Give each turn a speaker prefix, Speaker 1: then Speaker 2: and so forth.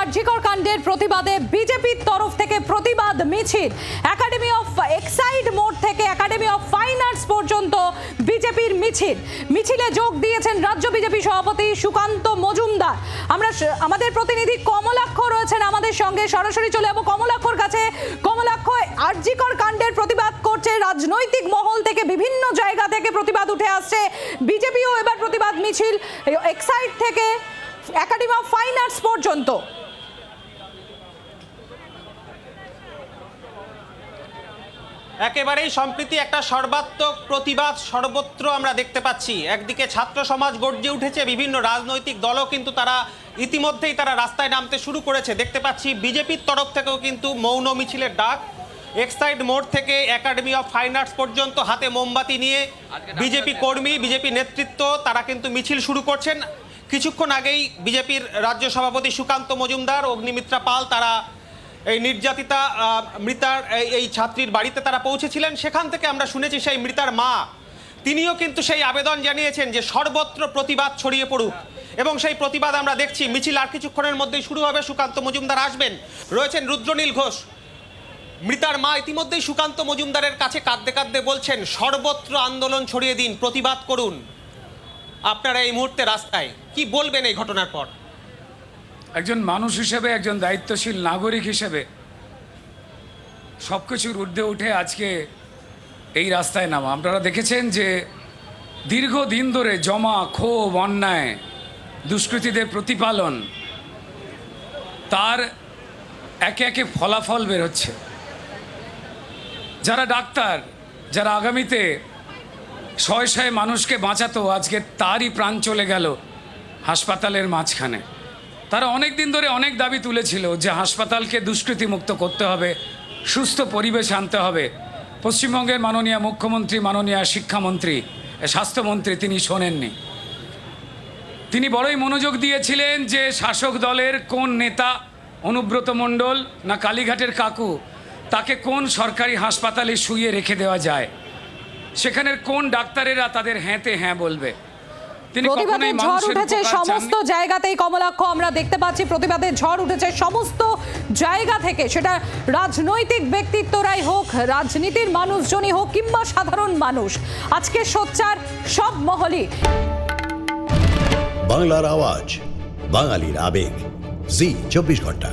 Speaker 1: আরজিকর কাণ্ডের প্রতিবাদে বিজেপির তরফ থেকে প্রতিবাদ মিছিল। একাডেমি অফ এক্সাইড মোড় থেকে একাডেমি অফ ফাইন আর্টস পর্যন্ত বিজেপির মিছিল। মিছিলে যোগ দিয়েছেন রাজ্য বিজেপি সভাপতি সুকান্ত মজুমদার। আমরা আমাদের প্রতিনিধি কমলাক্ষ রয়েছেন আমাদের সঙ্গে। সরাসরি চলে যাব কমলাক্ষর কাছে। কমলাক্ষ, আরজিকর কাণ্ডের প্রতিবাদ করছে রাজনৈতিক মহল থেকে বিভিন্ন জায়গা থেকে প্রতিবাদ উঠে আসছে। বিজেপিও এবার প্রতিবাদ মিছিল এক্সাইড থেকে একাডেমি অফ ফাইন আর্টস পর্যন্ত।
Speaker 2: একেবারেই সম্প্রীতি একটা সর্বাত্মক প্রতিবাদ, সর্বত্র আমরা দেখতে পাচ্ছি। একদিকে ছাত্র সমাজ গর্জে উঠেছে, বিভিন্ন রাজনৈতিক দলও কিন্তু তারা ইতিমধ্যেই তারা রাস্তায় নামতে শুরু করেছে। দেখতে পাচ্ছি বিজেপির তরফ থেকেও কিন্তু মৌন মিছিলের ডাক। এক্সাইড মোড় থেকে একাডেমি অফ ফাইন আর্টস পর্যন্ত হাতে মোমবাতি নিয়ে বিজেপি কর্মী, বিজেপি নেতৃত্ব, তারা কিন্তু মিছিল শুরু করছেন। কিছুক্ষণ আগেই বিজেপির রাজ্য সভাপতি সুকান্ত মজুমদার, অগ্নিমিত্রা পাল, তারা এই নির্যাতিতা মৃতার এই- ছাত্রীর বাড়িতে তারা পৌঁছেছিলেন। সেখান থেকে আমরা শুনেছি সেই মৃতার মা। তিনিও কিন্তু সেই আবেদন জানিয়েছেন যে সর্বত্র প্রতিবাদ ছড়িয়ে পড়ুক। এবং সেই প্রতিবাদ আমরা দেখছি, মিছিল আর কিছুক্ষণের মধ্যেই শুরু হবে। সুকান্ত মজুমদার আসবেন। রয়েছেন রুদ্রনীল ঘোষ। মৃতার মা ইতিমধ্যেই সুকান্ত মজুমদারের কাছে কাঁদতে কাঁদতে বলছেন, সর্বত্র আন্দোলন ছড়িয়ে দিন, প্রতিবাদ করুন। আপনারা এই মুহূর্তে রাস্তায় কি বলবেন এই ঘটনার পর?
Speaker 3: একজন মানুষ হিসেবে, একজন দায়িত্বশীল নাগরিক হিসেবে সব কিছুর ঊর্ধ্বে উঠে আজকে এই রাস্তায় নামা। আপনারা দেখেছেন যে দীর্ঘদিন ধরে জমা, ক্ষোভ, অন্যায়, দুষ্কৃতীদের প্রতিপালন, তার একে একে ফলাফল বেরোচ্ছে যারা ডাক্তার, যারা আগামীতে শয়ে শয়ে মানুষকে বাঁচাতো, আজকে তারই প্রাণ চলে গেল হাসপাতালের মাঝখানে। তারা অনেক দিন ধরে অনেক দাবি তুলেছিল যে হাসপাতালকে দুষ্কৃতিমুক্ত করতে হবে, সুস্থ পরিবেশ আনতে হবে। পশ্চিমবঙ্গের মাননীয় মুখ্যমন্ত্রী, মাননীয় শিক্ষামন্ত্রী, স্বাস্থ্যমন্ত্রী তিনি শোনেননি। তিনি বড়ই মনোযোগ দিয়েছিলেন যে শাসক দলের কোন নেতা অনুব্রত মণ্ডল না কালীঘাটের কাকু, তাকে কোন সরকারি হাসপাতালে শুইয়ে রেখে দেওয়া যায়, সেখানের কোন ডাক্তারেরা তাদের হ্যাঁতে হ্যাঁ বলবে।
Speaker 1: প্রতিবাদের ঝড় উঠেছে সমস্ত জায়গাতেই কমলাক্ষ আমরা দেখতে পাচ্ছি প্রতিবাদের ঝড় উঠেছে সমস্ত জায়গা থেকে। সেটা রাজনৈতিক ব্যক্তিত্বরাই হোক রাজনীতির মানুষজনই হোক কিংবা সাধারণ মানুষ। আজকে সোচ্চার সব মহলই।
Speaker 4: বাংলার আওয়াজ বাঙালির আবেগ। জি চব্বিশ ঘণ্টা।